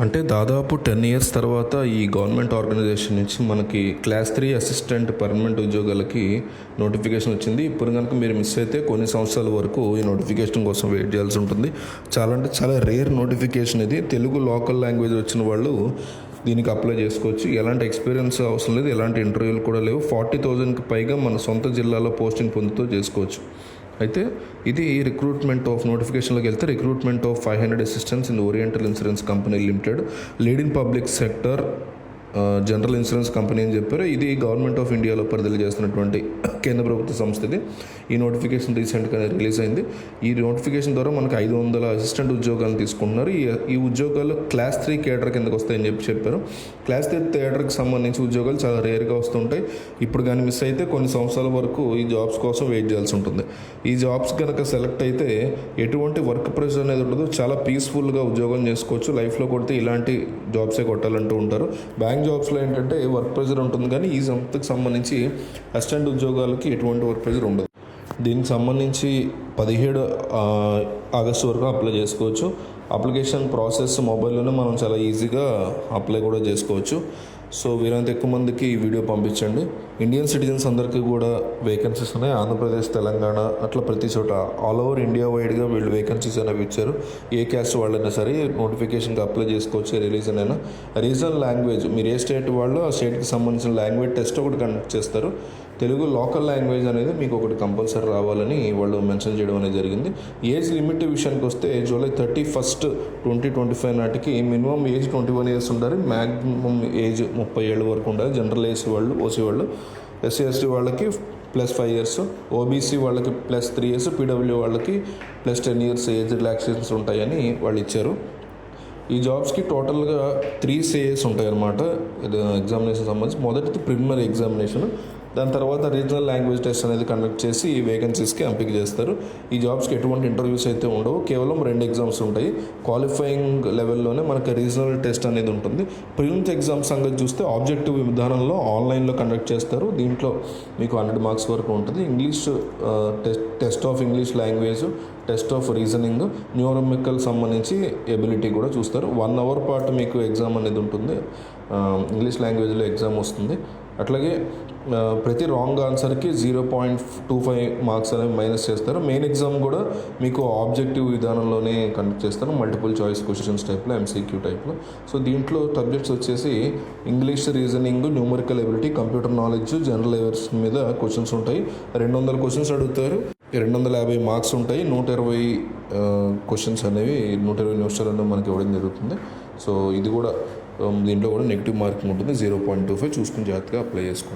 అంటే దాదాపు ten years తర్వాత ఈ గవర్నమెంట్ ఆర్గనైజేషన్ నుంచి మనకి క్లాస్ త్రీ అసిస్టెంట్ పర్మనెంట్ ఉద్యోగాలకి నోటిఫికేషన్ వచ్చింది. ఇప్పుడు కనుక మీరు మిస్ అయితే కొన్ని సంవత్సరాల వరకు ఈ నోటిఫికేషన్ కోసం వెయిట్ చేయాల్సి ఉంటుంది. చాలా అంటే చాలా రేర్ నోటిఫికేషన్ ఇది. తెలుగు లోకల్ లాంగ్వేజ్ వచ్చిన వాళ్ళు దీనికి అప్లై చేసుకోవచ్చు. ఎలాంటి ఎక్స్పీరియన్స్ అవసరం లేదు. ఎలాంటి ఇంటర్వ్యూలు కూడా లేవు. ఫార్టీ థౌజండ్కి పైగా మన సొంత జిల్లాలో పోస్టింగ్ పొందుతూ చేసుకోవచ్చు. అయితే ఇది రిక్రూట్మెంట్ ఆఫ్ నోటిఫికేషన్లోకి వెళ్తే recruitment of five hundred assistants in oriental insurance company limited leading public sector general insurance company అని చెప్పారు. ఇది గవర్నమెంట్ ఆఫ్ ఇండియాలో పరిధిలో చేస్తున్నటువంటి కేంద్ర ప్రభుత్వ సంస్థ ఇది ఈ నోటిఫికేషన్ రీసెంట్గా రిలీజ్ అయింది. ఈ నోటిఫికేషన్ ద్వారా మనకు ఐదు వందల అసిస్టెంట్ ఉద్యోగాలు తీసుకుంటున్నారు. ఈ ఈ ఉద్యోగాలు క్లాస్ త్రీ కేటర్ కిందకు వస్తాయని చెప్పి చెప్పారు. క్లాస్ త్రీ థియేటర్కి సంబంధించి ఉద్యోగాలు చాలా రేర్గా వస్తుంటాయి. ఇప్పుడు కానీ మిస్ అయితే కొన్ని సంవత్సరాల వరకు ఈ జాబ్స్ కోసం వెయిట్ చేయాల్సి ఉంటుంది. ఈ జాబ్స్ కనుక సెలెక్ట్ అయితే ఎటువంటి వర్క్ ప్రెషర్ అనేది ఉండదు. చాలా పీస్ఫుల్గా ఉద్యోగం చేసుకోవచ్చు. లైఫ్లో కొడితే ఇలాంటి జాబ్సే కొట్టాలంటూ ఉంటారు. బ్యాంక్ జాబ్స్లో ఏంటంటే వర్క్ ప్రెజర్ ఉంటుంది కానీ ఈ సంస్థకు సంబంధించి అసిస్టెంట్ ఉద్యోగాలకి ఎటువంటి వర్క్ ప్రెజర్ ఉండదు. దీనికి సంబంధించి పదిహేడు ఆగస్టు వరకు అప్లై చేసుకోవచ్చు. అప్లికేషన్ ప్రాసెస్ మొబైల్లోనే మనం చాలా ఈజీగా అప్లై కూడా చేసుకోవచ్చు. సో వీరంత ఎక్కువ మందికి ఈ వీడియో పంపించండి. ఇండియన్ సిటిజన్స్ అందరికీ కూడా వేకెన్సీస్ ఉన్నాయి. ఆంధ్రప్రదేశ్ తెలంగాణ అట్లా ప్రతి చోట ఆల్ ఓవర్ ఇండియా వైడ్గా వీళ్ళు వేకెన్సీస్ అనేవి ఇచ్చారు. ఏ క్యాస్ట్ వాళ్ళైనా సరే నోటిఫికేషన్కి అప్లై చేసుకోవచ్చు రిలీజన్ అయినా. రీజనల్ లాంగ్వేజ్ మీరు ఏ స్టేట్ వాళ్ళు ఆ స్టేట్కి సంబంధించిన లాంగ్వేజ్ టెస్ట్ ఒకటి కండక్ట్ చేస్తారు. తెలుగు లోకల్ లాంగ్వేజ్ అనేది మీకు ఒకటి కంపల్సరీ రావాలని వాళ్ళు మెన్షన్ చేయడం అనేది జరిగింది. ఏజ్ లిమిట్ విషయానికి వస్తే July thirty first twenty twenty five నాటికి minimum age twenty one years ఉండాలి. మ్యాక్సిమం ఏజ్ ముప్పై ఏళ్ళు వరకు ఉండాలి. జనరల్ ఏసీ వాళ్ళు ఓసీ వాళ్ళు ఎస్సీ ఎస్టీ వాళ్ళకి ప్లస్ ఫైవ్ ఇయర్స్ ఓబీసీ వాళ్ళకి ప్లస్ త్రీ ఇయర్స్ పీడబ్ల్యూ వాళ్ళకి plus ten years age relaxations ఉంటాయని వాళ్ళు ఇచ్చారు. ఈ జాబ్స్కి టోటల్గా త్రీ సేస్ ఉంటాయన్నమాట. ఇది ఎగ్జామినేషన్ సంబంధించి. మొదటిది ప్రిలిమినరీ ఎగ్జామినేషన్. దాని తర్వాత రీజనల్ లాంగ్వేజ్ టెస్ట్ అనేది కండక్ట్ చేసి ఈ వేకెన్సీస్కి ఎంపిక చేస్తారు. ఈ జాబ్స్కి ఎటువంటి ఇంటర్వ్యూస్ అయితే ఉండవు. కేవలం రెండు ఎగ్జామ్స్ ఉంటాయి. క్వాలిఫైయింగ్ లెవెల్లోనే మనకి రీజనల్ టెస్ట్ అనేది ఉంటుంది. ప్రిలిమ్స్ ఎగ్జామ్ సంగతి చూస్తే ఆబ్జెక్టివ్ విధానంలో ఆన్లైన్లో కండక్ట్ చేస్తారు. దీంట్లో మీకు హండ్రెడ్ మార్క్స్ వరకు ఉంటుంది. English test test of English language test of reasoning numerical సంబంధించి ఎబిలిటీ కూడా చూస్తారు. వన్ అవర్ పాటు మీకు ఎగ్జామ్ అనేది ఉంటుంది. ఇంగ్లీష్ లాంగ్వేజ్లో ఎగ్జామ్ వస్తుంది. అట్లాగే ప్రతి wrong ఆన్సర్కి zero point two five marks అనేవి మైనస్ చేస్తారు. మెయిన్ ఎగ్జామ్ కూడా మీకు ఆబ్జెక్టివ్ విధానంలోనే కండక్ట్ చేస్తారు. మల్టిపుల్ చాయిస్ క్వశ్చన్స్ టైప్లో ఎంసీక్యూ టైప్లో సో దీంట్లో సబ్జెక్ట్స్ వచ్చేసి English reasoning numerical ability computer knowledge general awareness మీద క్వశ్చన్స్ ఉంటాయి. రెండు వందల క్వశ్చన్స్ అడుగుతారు. రెండు వందల యాభై మార్క్స్ ఉంటాయి. నూట ఇరవై క్వశ్చన్స్ అనేవి నూట ఇరవై నిమిషాలు మనకి ఇవ్వడం జరుగుతుంది. సో ఇది కూడా Um, దీంట్లో కూడా నెగిటివ్ మార్కింగ్ ఉంటుంది జీరో పాయింట్ టూ ఫైవ్ చూసుకుని జాగ్రత్తగా అప్లై చేసుకోండి.